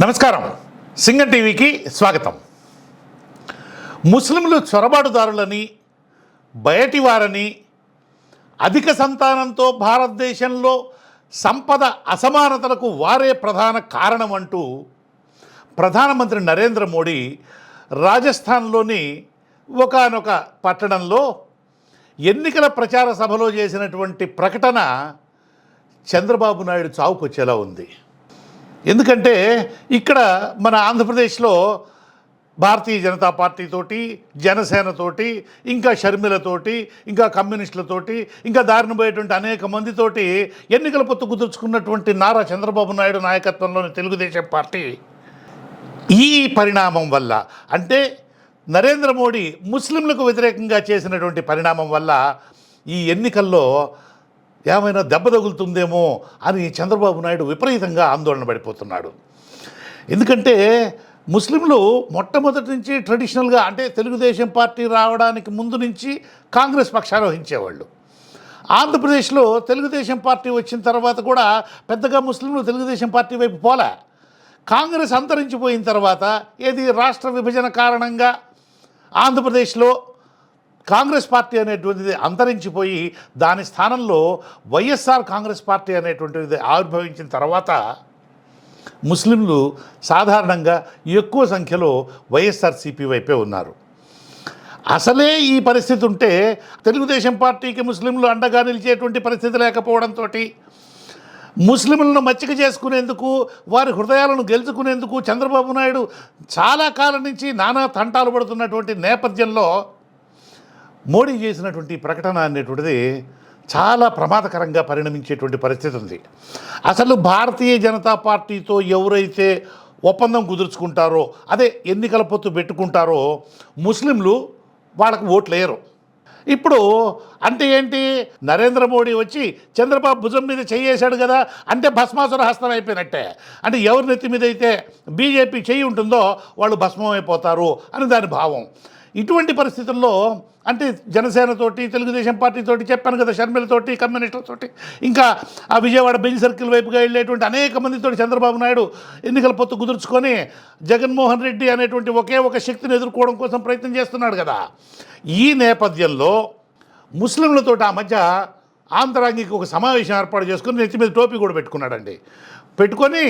నమస్కారం. సింగం టీవీకి స్వాగతం. ముస్లింలు చొరబాటుదారులని బయటి వారని అధిక సంతానంతో భారతదేశంలో సంపద అసమానతలకు వారే ప్రధాన కారణం అంటూ ప్రధానమంత్రి నరేంద్ర మోడీ రాజస్థాన్లోని ఒకానొక పట్టణంలో ఎన్నికల ప్రచార సభలో చేసినటువంటి ప్రకటన చంద్రబాబు నాయుడు చావుకొచ్చేలా ఉంది. ఎందుకంటే ఇక్కడ మన ఆంధ్రప్రదేశ్లో భారతీయ జనతా పార్టీతోటి జనసేనతోటి ఇంకా షర్మిలతోటి ఇంకా కమ్యూనిస్టులతోటి ఇంకా దారిన పోయేటువంటి అనేక మందితోటి ఎన్నికల పొత్తు కుదుర్చుకున్నటువంటి నారా చంద్రబాబు నాయుడు నాయకత్వంలోని తెలుగుదేశం పార్టీ ఈ పరిణామం వల్ల అంటే నరేంద్ర మోడీ ముస్లింలకు వ్యతిరేకంగా చేసినటువంటి పరిణామం వల్ల ఈ ఎన్నికల్లో ఏమైనా దెబ్బ తగులుతుందేమో అని చంద్రబాబు నాయుడు విపరీతంగా ఆందోళన పడిపోతున్నాడు. ఎందుకంటే ముస్లింలు మొట్టమొదటి నుంచి ట్రెడిషనల్గా అంటే తెలుగుదేశం పార్టీ రావడానికి ముందు నుంచి కాంగ్రెస్ పక్షాన్ని వహించేవాళ్ళు. ఆంధ్రప్రదేశ్లో తెలుగుదేశం పార్టీ వచ్చిన తర్వాత కూడా పెద్దగా ముస్లింలు తెలుగుదేశం పార్టీ వైపు పోలే. కాంగ్రెస్ అంతరించిపోయిన తర్వాత ఏది రాష్ట్ర విభజన కారణంగా ఆంధ్రప్రదేశ్లో కాంగ్రెస్ పార్టీ అనేటువంటిది అంతరించిపోయి దాని స్థానంలో వైఎస్ఆర్ కాంగ్రెస్ పార్టీ అనేటువంటిది ఆవిర్భవించిన తర్వాత ముస్లింలు సాధారణంగా ఎక్కువ సంఖ్యలో వైఎస్ఆర్సీపీ వైపే ఉన్నారు. అసలే ఈ పరిస్థితి ఉంటే తెలుగుదేశం పార్టీకి ముస్లింలు అండగా నిలిచేటువంటి పరిస్థితి లేకపోవడంతో ముస్లింలను మచ్చిక చేసుకునేందుకు వారి హృదయాలను గెలుచుకునేందుకు చంద్రబాబు నాయుడు చాలా కాలం నుంచి నానా తంటాలు పడుతున్నటువంటి నేపథ్యంలో మోడీ చేసినటువంటి ప్రకటన అనేటువంటిది చాలా ప్రమాదకరంగా పరిణమించేటువంటి పరిస్థితి ఉంది. అసలు భారతీయ జనతా పార్టీతో ఎవరైతే ఒప్పందం కుదుర్చుకుంటారో అదే ఎన్నికల పొత్తు పెట్టుకుంటారో ముస్లింలు వాళ్ళకు ఓట్లు వేయరు ఇప్పుడు అంటే ఏంటి? నరేంద్ర మోడీ వచ్చి చంద్రబాబు భుజం మీద చేయేశాడు కదా అంటే భస్మాసుర హస్తం అయిపోయినట్టే. అంటే ఎవరి నెత్తి మీద అయితే బీజేపీ చేయి ఉంటుందో వాళ్ళు భస్మం అయిపోతారు అని దాని భావం. ఇటువంటి పరిస్థితుల్లో అంటే జనసేనతోటి తెలుగుదేశం పార్టీతోటి చెప్పాను కదా షర్మిలతోటి కమ్యూనిస్టులతోటి ఇంకా ఆ విజయవాడ బెంజ్ సర్కిల్ వైపుగా వెళ్ళేటువంటి అనేక మందితోటి చంద్రబాబు నాయుడు ఎన్నికల పొత్తు కుదుర్చుకొని జగన్మోహన్ రెడ్డి అనేటువంటి ఒకే ఒక శక్తిని ఎదుర్కోవడం కోసం ప్రయత్నం చేస్తున్నాడు కదా. ఈ నేపథ్యంలో ముస్లింలతో ఆ మధ్య ఆంతరాంగికి ఒక సమావేశం ఏర్పాటు చేసుకుని నెత్తి మీద టోపీ కూడా పెట్టుకున్నాడండి. పెట్టుకొని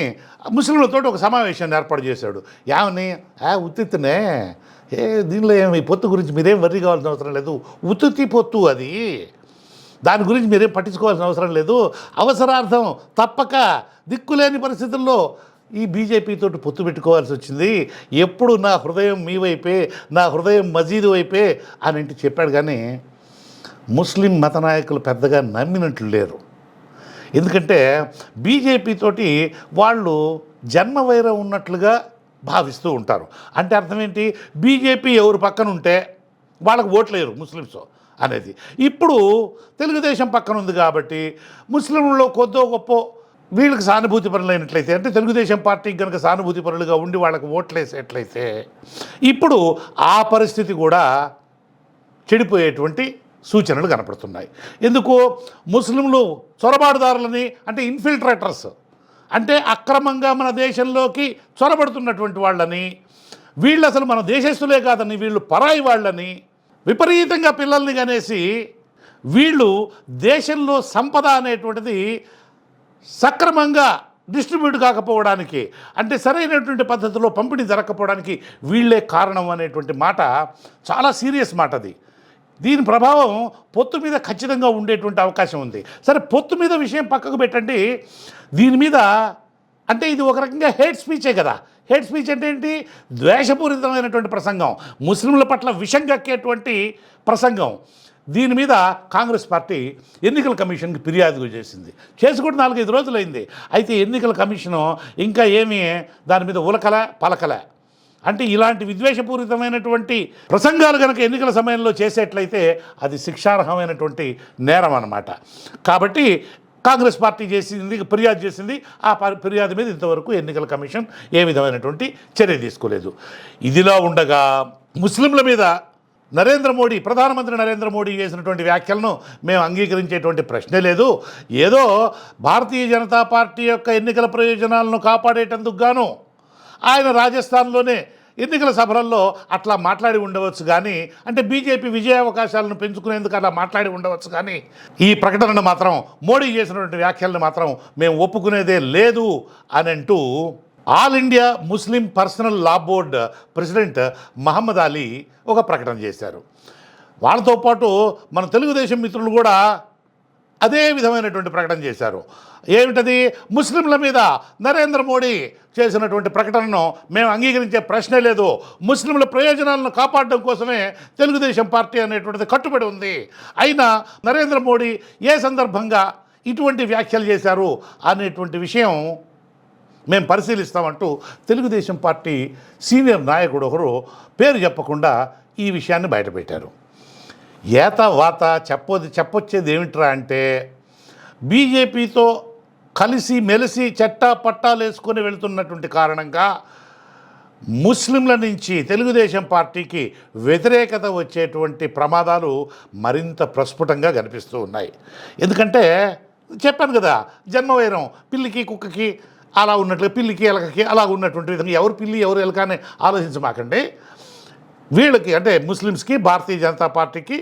ముస్లింలతో ఒక సమావేశాన్ని ఏర్పాటు చేశాడు. ఏమని ఆ ఉత్తిత్తునే ఏ దీనిలో ఏమి? ఈ పొత్తు గురించి మీరేం వర్రీ కావాల్సిన అవసరం లేదు. ఉతుతి పొత్తు అది. దాని గురించి మీరేం పట్టించుకోవాల్సిన అవసరం లేదు. అవసరార్థం తప్పక దిక్కులేని పరిస్థితుల్లో ఈ బీజేపీతో పొత్తు పెట్టుకోవాల్సి వచ్చింది. ఎప్పుడు నా హృదయం మీ వైపే నా హృదయం మజీదు వైపే అని ఇంటి చెప్పాడు కానీ ముస్లిం మత నాయకులు పెద్దగా నమ్మినట్లు లేరు. ఎందుకంటే బీజేపీతోటి వాళ్ళు జన్మ వైరం ఉన్నట్లుగా భావిస్తూ ఉంటారు. అంటే అర్థం ఏంటి? బీజేపీ ఎవరు పక్కన ఉంటే వాళ్ళకు ఓట్లేరు ముస్లిమ్స్ అనేది. ఇప్పుడు తెలుగుదేశం పక్కన ఉంది కాబట్టి ముస్లింలలో కొద్దో గొప్ప వీళ్ళకి సానుభూతి పరులైనట్లయితే అంటే తెలుగుదేశం పార్టీకి కనుక సానుభూతి పరులుగా ఉండి వాళ్ళకి ఓట్లేసేట్లయితే ఇప్పుడు ఆ పరిస్థితి కూడా చెడిపోయేటువంటి సూచనలు కనపడుతున్నాయి. ఎందుకు? ముస్లింలు చొరబాటుదారులని అంటే ఇన్ఫిల్ట్రేటర్స్ అంటే అక్రమంగా మన దేశంలోకి చొరబడుతున్నటువంటి వాళ్ళని వీళ్ళు అసలు మన దేశస్తులే కాదని వీళ్ళు పరాయి వాళ్ళని విపరీతంగా పిల్లల్ని కనేసి వీళ్ళు దేశంలో సంపద అనేటువంటిది సక్రమంగా డిస్ట్రిబ్యూట్ కాకపోవడానికి అంటే సరైనటువంటి పద్ధతిలో పంపిణీ జరగకపోవడానికి వీళ్ళే కారణం అనేటువంటి మాట చాలా సీరియస్ మాట అది దీని ప్రభావం పొత్తు మీద ఖచ్చితంగా ఉండేటువంటి అవకాశం ఉంది. సరే పొత్తు మీద విషయం పక్కకు పెట్టండి. దీని మీద అంటే ఇది ఒక రకంగా హేట్ స్పీచే కదా. హేట్ స్పీచ్ అంటే ఏంటి? ద్వేషపూరితమైనటువంటి ప్రసంగం. ముస్లింల పట్ల విషం కక్కేటువంటి ప్రసంగం. దీని మీద కాంగ్రెస్ పార్టీ ఎన్నికల కమిషన్కి ఫిర్యాదు చేసింది. చేసి కూడా నాలుగైదు రోజులైంది. అయితే ఎన్నికల కమిషను ఇంకా ఏమీ దాని మీద ఉలకల పలకలే. అంటే ఇలాంటి విద్వేషపూరితమైనటువంటి ప్రసంగాలు కనుక ఎన్నికల సమయంలో చేసేట్లయితే అది శిక్షార్హమైనటువంటి నేరం అన్నమాట. కాబట్టి కాంగ్రెస్ పార్టీ చేసింది ఫిర్యాదు చేసింది ఆ ఫిర్యాదు మీద ఇంతవరకు ఎన్నికల కమిషన్ ఏ విధమైనటువంటి చర్య తీసుకోలేదు. ఇదిలా ఉండగా ముస్లింల మీద నరేంద్ర మోడీ ప్రధానమంత్రి నరేంద్ర మోడీ చేసినటువంటి వ్యాఖ్యలను మేము అంగీకరించేటువంటి ప్రశ్నే లేదు. ఏదో భారతీయ జనతా పార్టీ యొక్క ఎన్నికల ప్రయోజనాలను కాపాడేటందుకు గాను ఆయన రాజస్థాన్లోనే ఎన్నికల సభలలో అట్లా మాట్లాడి ఉండవచ్చు కానీ అంటే బీజేపీ విజయావకాశాలను పెంచుకునేందుకు అలా మాట్లాడి ఉండవచ్చు కానీ ఈ ప్రకటనను మాత్రం మోడీ చేసినటువంటి వ్యాఖ్యలను మాత్రం మేము ఒప్పుకునేదే లేదు అని అంటూ all India Muslim personal law board president Mohammed Ali ఒక ప్రకటన చేశారు. వాళ్ళతో పాటు మన తెలుగుదేశం మిత్రులు కూడా అదే విధమైనటువంటి ప్రకటన చేశారు. ఏమిటది? ముస్లింల మీద నరేంద్ర మోడీ చేసినటువంటి ప్రకటనను మేము అంగీకరించే ప్రశ్నే లేదు. ముస్లింల ప్రయోజనాలను కాపాడడం కోసమే తెలుగుదేశం పార్టీ అనేటువంటిది కట్టుబడి ఉంది. అయినా నరేంద్ర మోడీ ఏ సందర్భంగా ఇటువంటి వ్యాఖ్యలు చేశారు అనేటువంటి విషయం మేము పరిశీలిస్తామంటూ తెలుగుదేశం పార్టీ సీనియర్ నాయకుడు ఒకరు పేరు చెప్పకుండా ఈ విషయాన్ని బయటపెట్టారు. ఏత వాత చెప్పది చెప్పొచ్చేది ఏమిట్రా అంటే బీజేపీతో కలిసి మెలిసి చట్టా పట్టాలు వేసుకొని వెళుతున్నటువంటి కారణంగా ముస్లింల నుంచి తెలుగుదేశం పార్టీకి వ్యతిరేకత వచ్చేటువంటి ప్రమాదాలు మరింత ప్రస్ఫుటంగా కనిపిస్తూ ఉన్నాయి. ఎందుకంటే చెప్పాను కదా జన్మవైరం పిల్లికి కుక్కకి అలా ఉన్నట్లు పిల్లికి ఎలకకి అలా ఉన్నటువంటి విధంగా ఎవరు పిల్లి ఎవరు ఎలక అని ఆలోచించమాకండి. వీళ్ళకి అంటే ముస్లిమ్స్కి భారతీయ జనతా పార్టీకి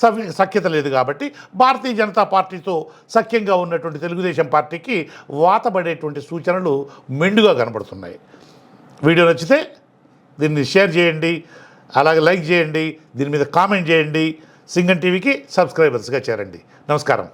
సవి సఖ్యత లేదు కాబట్టి భారతీయ జనతా పార్టీతో సఖ్యంగా ఉన్నటువంటి తెలుగుదేశం పార్టీకి వాతబడేటువంటి సూచనలు మెండుగా కనబడుతున్నాయి. వీడియో నచ్చితే దీన్ని షేర్ చేయండి అలాగే లైక్ చేయండి దీని మీద కామెంట్ చేయండి. సింగన్ టీవీకి సబ్స్క్రైబర్స్గా చేరండి. నమస్కారం.